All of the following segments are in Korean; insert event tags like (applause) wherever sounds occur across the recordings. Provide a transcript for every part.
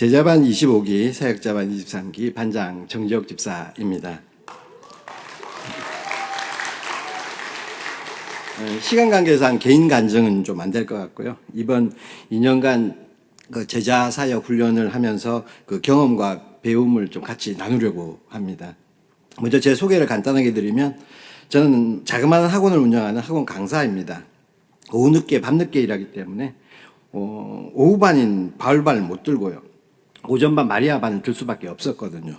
제자반 25기, 사역자반 23기 반장 정지혁 집사입니다. 어, 시간 관계상 개인 간증은 좀 안 될 것 같고요. 이번 2년간 그 제자 사역 훈련을 하면서 그 경험과 배움을 좀 같이 나누려고 합니다. 먼저 제 소개를 간단하게 드리면 저는 자그마한 학원을 운영하는 학원 강사입니다. 오후 늦게 밤늦게 일하기 때문에 어, 오후반인 바울반을 못 들고요. 오전반 마리아 반을 들 수밖에 없었거든요.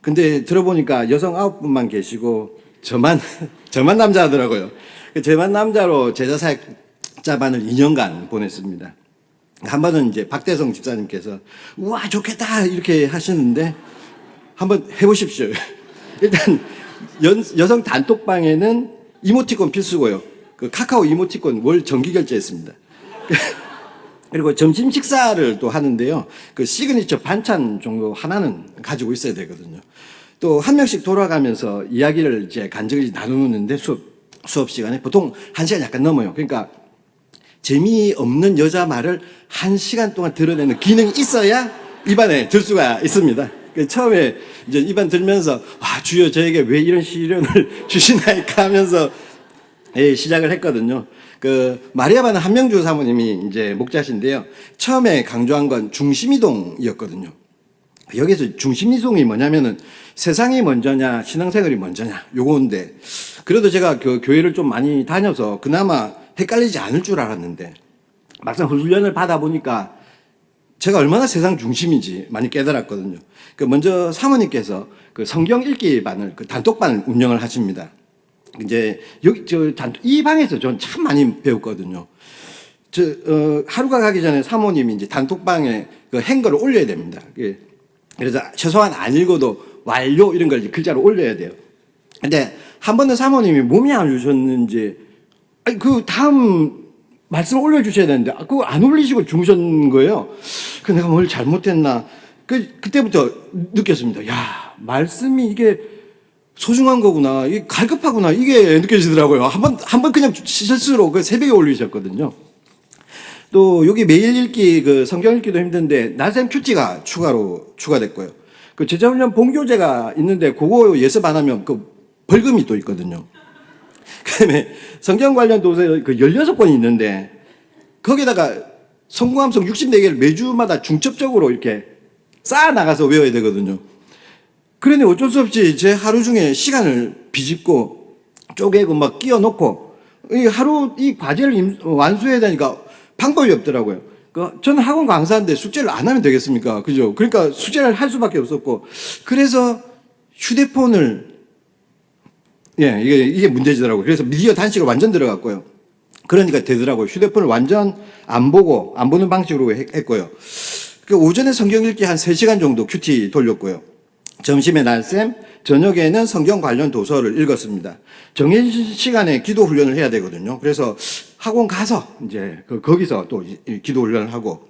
근데 들어보니까 여성 아홉 분만 계시고 저만 (laughs) 저만 남자더라고요. 그 저만 남자로 제자 사역자 반을 2년간 보냈습니다. 한 번은 이제 박대성 집사님께서 우와 좋겠다 이렇게 하시는데 한번 해보십시오. (laughs) 일단 연, 여성 단톡방에는 이모티콘 필수고요. 그 카카오 이모티콘 월 정기 결제했습니다. (laughs) 그리고 점심 식사를 또 하는데요. 그 시그니처 반찬 정도 하나는 가지고 있어야 되거든요. 또 한 명씩 돌아가면서 이야기를 이제 간증을 나누는데 수업, 수업 시간에 보통 한 시간 약간 넘어요. 그러니까 재미없는 여자 말을 한 시간 동안 드러내는 기능이 있어야 입안에 들 수가 있습니다. 그 처음에 이제 입안 들면서 아 주여 저에게 왜 이런 시련을 (laughs) 주시나이까 하면서 예, 시작을 했거든요. 그 마리아 바는 한명주 사모님이 이제 목자신데요. 처음에 강조한 건 중심이동이었거든요. 여기서 중심이동이 뭐냐면은 세상이 먼저냐 신앙생활이 먼저냐 요건데 그래도 제가 그 교회를 좀 많이 다녀서 그나마 헷갈리지 않을 줄 알았는데 막상 훈련을 받아 보니까 제가 얼마나 세상 중심인지 많이 깨달았거든요. 그 먼저 사모님께서 그 성경 읽기 반을 그 단톡반을 운영을 하십니다. 이제 여기 저 단톡 이 방에서 전참 많이 배웠거든요. 저 어, 하루가 가기 전에 사모님이 이제 단톡방에 그 행거를 올려야 됩니다. 그 그래서 최소한 안 읽어도 완료 이런 걸 글자로 올려야 돼요. 근데 한 번은 사모님이 몸이 안 주셨는지 아니 그 다음 말씀을 올려주셔야 되는데 아, 그거 안 올리시고 주무신 거예요. 그 내가 뭘 잘못했나. 그 그때부터 느꼈습니다. 야 말씀이 이게 소중한 거구나. 이게 갈급하구나. 이게 느껴지더라고요. 한 번 한 번 그냥 실수로 그 새벽에 올리셨거든요. 또 여기 매일 읽기 그 성경 읽기도 힘든데 날샘 큐티가 추가로 추가됐고요. 그 제자훈련 본교재가 있는데 그거 예습 안 하면 그 벌금이 또 있거든요. (laughs) 그 다음에 성경 관련 도서 그 16권이 있는데 거기다가 성공함성 64개를 매주마다 중첩적으로 이렇게 쌓아 나가서 외워야 되거든요. 그러니 어쩔 수 없이 제 하루 중에 시간을 비집고 쪼개고 막 끼워 놓고 이 하루 이 과제를 임- 완수해야 되니까 방법이 없더라고요. 그 저는 학원 강사인데 숙제를 안 하면 되겠습니까? 그죠? 그러니까 숙제를 할 수밖에 없었고 그래서 휴대폰을 예, 이게, 이게 문제지더라고요. 그래서 미디어 단식을 완전 들어갔고요. 그러니까 되더라고요. 휴대폰을 완전 안 보고, 안 보는 방식으로 했- 했고요. 그 오전에 성경 읽기 한 3시간 정도 큐티 돌렸고요. 점심에 날쌤, 저녁에는 성경 관련 도서를 읽었습니다. 정해진 시간에 기도 훈련을 해야 되거든요. 그래서 학원 가서 이제 그 거기서 또 기도 훈련을 하고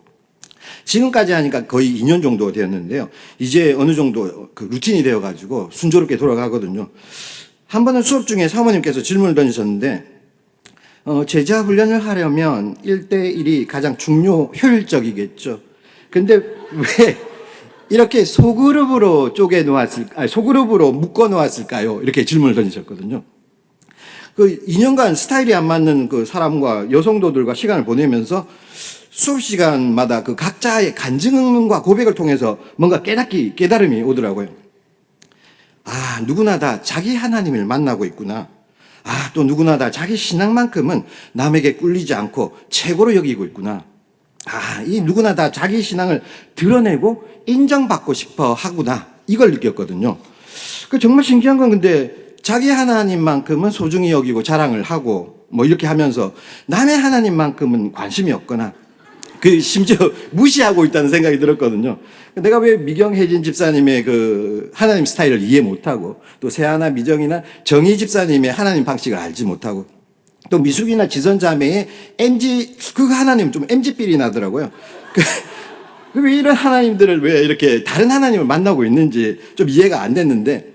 지금까지 하니까 거의 2년 정도 되었는데요. 이제 어느 정도 그 루틴이 되어가지고 순조롭게 돌아가거든요. 한 번은 수업 중에 사모님께서 질문을 던지셨는데, 어, 제자 훈련을 하려면 1대1이 가장 중요, 효율적이겠죠. 근데 왜 이렇게 소그룹으로 쪼개 놓았을, 아니, 소그룹으로 묶어 놓았을까요? 이렇게 질문을 던지셨거든요. 그 2년간 스타일이 안 맞는 그 사람과 여성도들과 시간을 보내면서 수업 시간마다 그 각자의 간증과 고백을 통해서 뭔가 깨닫기, 깨달음이 오더라고요. 아, 누구나 다 자기 하나님을 만나고 있구나. 아, 또 누구나 다 자기 신앙만큼은 남에게 꿀리지 않고 최고로 여기고 있구나. 아, 이 누구나 다 자기 신앙을 드러내고 인정받고 싶어 하구나. 이걸 느꼈거든요. 그 정말 신기한 건 근데 자기 하나님만큼은 소중히 여기고 자랑을 하고 뭐 이렇게 하면서 남의 하나님만큼은 관심이 없거나 그 심지어 (laughs) 무시하고 있다는 생각이 들었거든요. 내가 왜 미경혜진 집사님의 그 하나님 스타일을 이해 못하고 또 세하나 미정이나 정희 집사님의 하나님 방식을 알지 못하고 또 미숙이나 지선자매의 MG 그 하나님 좀 MG 삘이 나더라고요. 그, 그왜 이런 하나님들을 왜 이렇게 다른 하나님을 만나고 있는지 좀 이해가 안 됐는데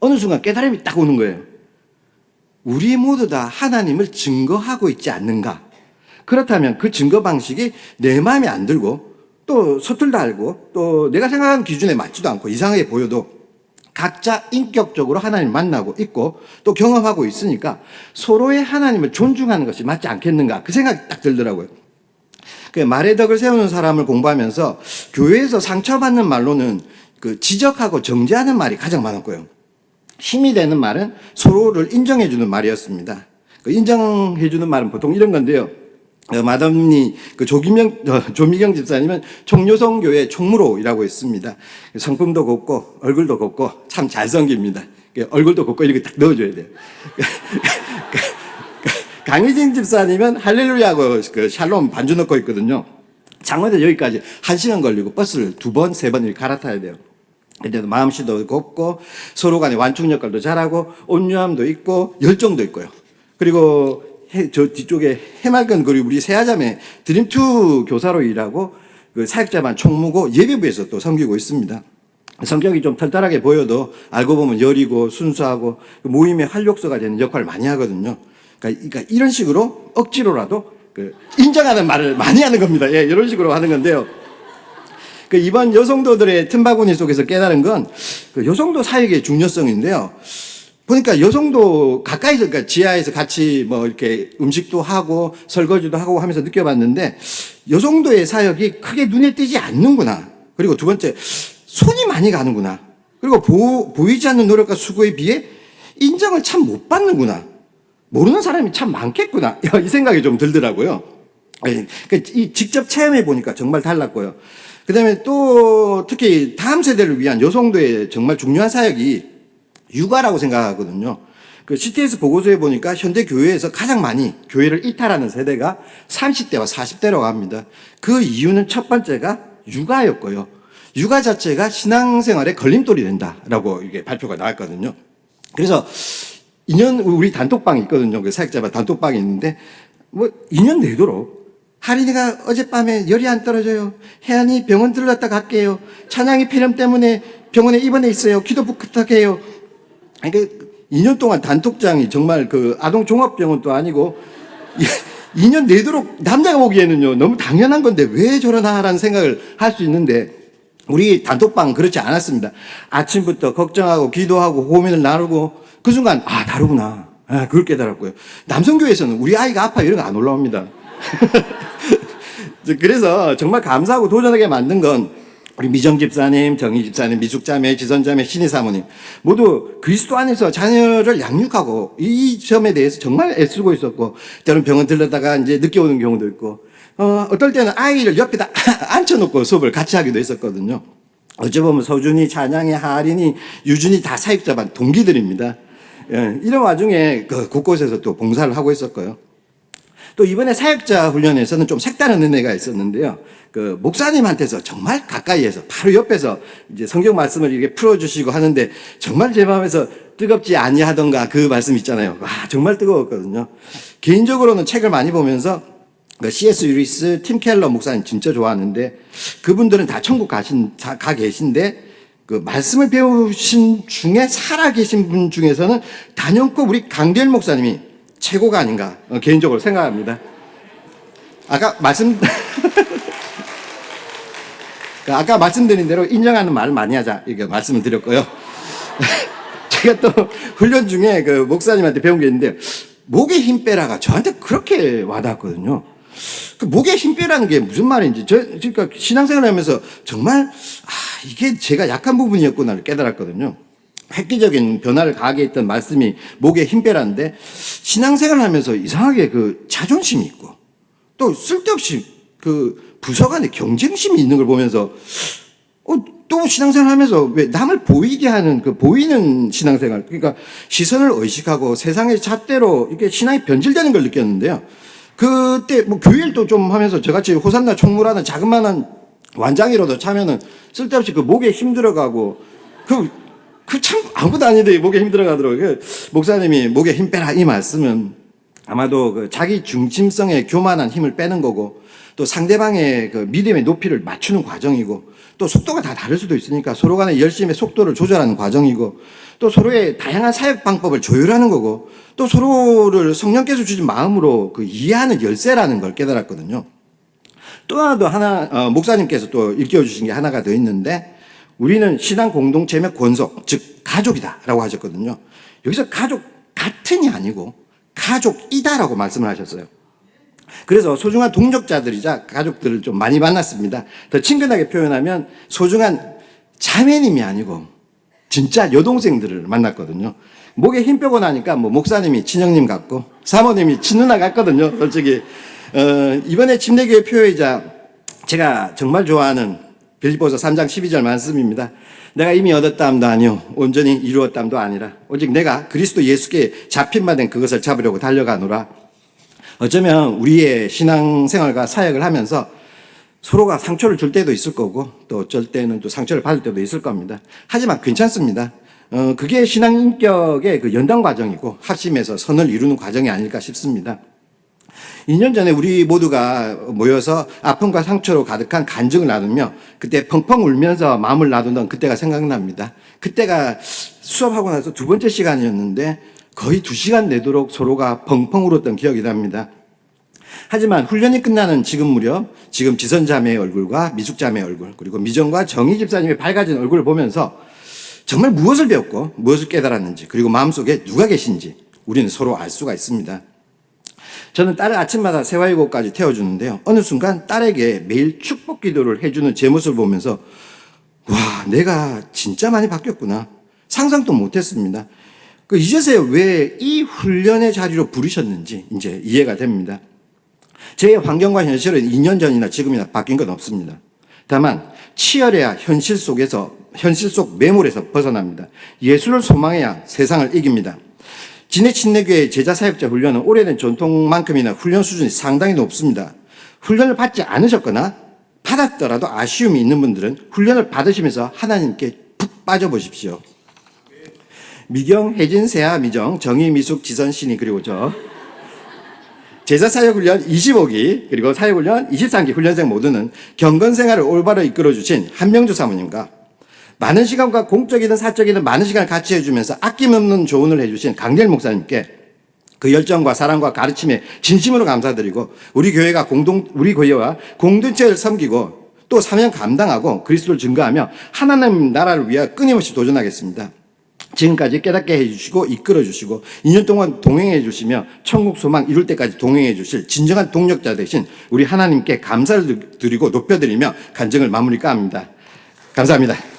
어느 순간 깨달음이 딱 오는 거예요. 우리 모두 다 하나님을 증거하고 있지 않는가? 그렇다면 그 증거 방식이 내 마음에 안 들고 또 서툴다 알고 또 내가 생각하는 기준에 맞지도 않고 이상하게 보여도 각자 인격적으로 하나님을 만나고 있고 또 경험하고 있으니까 서로의 하나님을 존중하는 것이 맞지 않겠는가 그 생각이 딱 들더라고요. 그 말의 덕을 세우는 사람을 공부하면서 교회에서 상처받는 말로는 그 지적하고 정죄하는 말이 가장 많았고요. 힘이 되는 말은 서로를 인정해주는 말이었습니다. 그 인정해주는 말은 보통 이런 건데요. 어, 마담니 그 조기명 어, 조미경 집사님은 총요성교회 총무로이라고 있습니다. 성품도 곱고 얼굴도 곱고 참 잘생깁니다. 그 얼굴도 곱고 이렇게 딱 넣어줘야 돼요. (laughs) 강희진 집사님은 할렐루야고 그 샬롬 반주 넣고 있거든요. 장원에서 여기까지 한 시간 걸리고 버스를 두 번, 세 번 이렇게 갈아타야 돼요. 근데도 마음씨도 곱고 서로 간에 완충 역할도 잘하고 온유함도 있고 열정도 있고요. 그리고 해- 저 뒤쪽에 해맑은 그리고 우리 세아자매 드림투 교사로 일하고 그 사역자만 총무고 예배부에서 또 섬기고 있습니다. 성격이 좀 털털하게 보여도 알고 보면 여리고 순수하고 그 모임의 활력소가 되는 역할을 많이 하거든요. 그러니까, 그러니까 이런 식으로 억지로라도 그 인정하는 말을 많이 하는 겁니다. 예, 이런 식으로 하는 건데요. 그 이번 여성도들의 틈바구니 속에서 깨달은 건 그 여성도 사역의 중요성인데요. 보니까 여성도 가까이서, 그러니까 지하에서 같이 뭐 이렇게 음식도 하고 설거지도 하고 하면서 느껴봤는데 여성도의 사역이 크게 눈에 띄지 않는구나. 그리고 두 번째, 손이 많이 가는구나. 그리고 보, 보이지 않는 노력과 수고에 비해 인정을 참 못 받는구나. 모르는 사람이 참 많겠구나. (laughs) 이 생각이 좀 들더라고요. 예, 그이 직접 체험해 보니까 정말 달랐고요. 그 다음에 또 특히 다음 세대를 위한 여성도의 정말 중요한 사역이 육아라고 생각하거든요. 그 CTS 보고서에 보니까 현대 교회에서 가장 많이 교회를 이탈하는 세대가 30대와 40대라고 합니다. 그 이유는 첫 번째가 육아였고요. 육아 자체가 신앙생활에 걸림돌이 된다라고 이게 발표가 나왔거든요. 그래서 2년 우리 단톡방이 있거든요. 그 사역자반 단톡방이 있는데 뭐 2년 내도록 하린이가 어젯밤에 열이 안 떨어져요. 혜안이 병원 들렀다 갈게요. 찬양이 폐렴 때문에 병원에 입원해 있어요. 기도 부탁해요. 그러니까 2년 동안 단톡장이 정말 그 아동 종합병원도 아니고 2년 내도록 남자가 보기에는요 너무 당연한 건데 왜 저러나라는 생각을 할 수 있는데 우리 단톡방 그렇지 않았습니다. 아침부터 걱정하고 기도하고 고민을 나누고 그 순간 아 다르구나. 아, 그걸 깨달았고요. 남성교회에서는 우리 아이가 아파 이런 거 안 올라옵니다. (laughs) 그래서 정말 감사하고 도전하게 만든 건 우리 미정 집사님, 정희 집사님, 미숙자매, 지선자매, 신희 사모님 모두 그리스도 안에서 자녀를 양육하고 이 점에 대해서 정말 애쓰고 있었고 때로는 병원 들렀다가 이제 늦게 오는 경우도 있고 어, 어떨 때는 아이를 옆에다 (laughs) 앉혀놓고 수업을 같이 하기도 했었거든요. 어찌 보면 서준이, 찬양이, 하린이, 유준이 다 사역자반 동기들입니다. 예, 이런 와중에 그 곳곳에서 또 봉사를 하고 있었고요. 또 이번에 사역자 훈련에서는 좀 색다른 은혜가 있었는데요. 그 목사님한테서 정말 가까이에서 바로 옆에서 이제 성경 말씀을 이렇게 풀어주시고 하는데 정말 제 마음에서 뜨겁지 아니하던가 그 말씀 있잖아요. 와 정말 뜨거웠거든요. 개인적으로는 책을 많이 보면서 그 C.S. 유리스, 팀 켈러 목사님 진짜 좋아하는데 그분들은 다 천국 가신 다- 가 계신데 그 말씀을 배우신 중에 살아 계신 분 중에서는 단연코 우리 강대일 목사님이 최고가 아닌가 어, 개인적으로 생각합니다. 아까 말씀 (laughs) 그 아까 말씀드린 대로 인정하는 말을 많이 하자 이렇게 말씀을 드렸고요. (laughs) 제가 또 훈련 중에 그 목사님한테 배운 게 있는데 목에 힘 빼라가 저한테 그렇게 와닿았거든요. 그 목에 힘 빼라는 게 무슨 말인지 저 그러니까 신앙생활 하면서 정말 아 이게 제가 약한 부분이었구나를 깨달았거든요. 획기적인 변화를 가하게 했던 말씀이 목에 힘 빼라는데 신앙생활 하면서 이상하게 그 자존심이 있고 또 쓸데없이 그 부서 간에 경쟁심이 있는 걸 보면서 어, 또 신앙생활 하면서 왜 남을 보이게 하는 그 보이는 신앙생활 그러니까 시선을 의식하고 세상의 잣대로 이렇게 신앙이 변질되는 걸 느꼈는데요. 그때 뭐 교일도 좀 하면서 저같이 호산나 총무라는 자그마한 완장이라도 차면은 쓸데없이 그 목에 힘들어가고 그 그 참 아무도 아닌데 목에 힘들어 가더라고요. 그 목사님이 목에 힘 빼라 이 말씀은 아마도 그 자기 중심성에 교만한 힘을 빼는 거고 또 상대방의 그 믿음의 높이를 맞추는 과정이고 또 속도가 다 다를 수도 있으니까 서로 간의 열심의 속도를 조절하는 과정이고 또 서로의 다양한 사역 방법을 조율하는 거고 또 서로를 성령께서 주신 마음으로 그 이해하는 열쇠라는 걸 깨달았거든요. 또 하나도 하나 어, 목사님께서 또 일깨워 주신 게 하나가 더 있는데 우리는 신앙 공동체의 권속 즉 가족이다라고 하셨거든요. 여기서 가족 같은이 아니고 가족이다라고 말씀을 하셨어요. 그래서 소중한 동력자들이자 가족들을 좀 많이 만났습니다. 더 친근하게 표현하면 소중한 자매님이 아니고 진짜 여동생들을 만났거든요. 목에 힘 빼고 나니까 뭐 목사님이 친형님 같고 사모님이 친누나 같거든요. 솔직히 어, 이번에 침례교회 표회이자 제가 정말 좋아하는 빌립보서 3장 12절 말씀입니다. 내가 이미 얻었다함도 아니요 온전히 이루었다함도 아니라 오직 내가 그리스도 예수께 잡힌 바 된 그것을 잡으려고 달려가노라. 어쩌면 우리의 신앙생활과 사역을 하면서 서로가 상처를 줄 때도 있을 거고 또 어쩔 때는 또 상처를 받을 때도 있을 겁니다. 하지만 괜찮습니다. 어, 그게 신앙 인격의 그 연단 과정이고 합심해서 선을 이루는 과정이 아닐까 싶습니다. 2년 전에 우리 모두가 모여서 아픔과 상처로 가득한 간증을 나누며 그때 펑펑 울면서 마음을 놔두던 그때가 생각납니다. 그때가 수업하고 나서 두 번째 시간이었는데 거의 두 시간 내도록 서로가 펑펑 울었던 기억이 납니다. 하지만 훈련이 끝나는 지금 무렵 지금 지선 자매의 얼굴과 미숙 자매의 얼굴 그리고 미정과 정희 집사님의 밝아진 얼굴을 보면서 정말 무엇을 배웠고 무엇을 깨달았는지 그리고 마음속에 누가 계신지 우리는 서로 알 수가 있습니다. 저는 딸을 아침마다 세화이고까지 태워주는데요. 어느 순간 딸에게 매일 축복 기도를 해주는 제 모습을 보면서 와 내가 진짜 많이 바뀌었구나 상상도 못했습니다. 그 이제서야 왜 이 훈련의 자리로 부르셨는지 이제 이해가 됩니다. 제 환경과 현실은 2년 전이나 지금이나 바뀐 건 없습니다. 다만 치열해야 현실 속에서 현실 속 매몰에서 벗어납니다. 예술을 소망해야 세상을 이깁니다. 진해 친내교회 제자 사역자 훈련은 오래된 전통만큼이나 훈련 수준이 상당히 높습니다. 훈련을 받지 않으셨거나 받았더라도 아쉬움이 있는 분들은 훈련을 받으시면서 하나님께 푹 빠져보십시오. 미경, 혜진, 세아, 미정, 정희, 미숙, 지선, 신이 그리고 저 제자 사역 훈련 25기 그리고 사역 훈련 23기 훈련생 모두는 경건 생활을 올바로 이끌어 주신 한명주 사모님과 많은 시간과 공적이든 사적이든 많은 시간을 같이 해주면서 아낌없는 조언을 해주신 강렬 목사님께 그 열정과 사랑과 가르침에 진심으로 감사드리고 우리 교회가 공동 우리 교회와 공동체를 섬기고 또 사명 감당하고 그리스도를 증거하며 하나님 나라를 위하여 끊임없이 도전하겠습니다. 지금까지 깨닫게 해주시고 이끌어 주시고 2년 동안 동행해 주시며 천국 소망 이룰 때까지 동행해 주실 진정한 동력자 되신 우리 하나님께 감사를 드리고 높여드리며 간증을 마무리까 합니다. 감사합니다.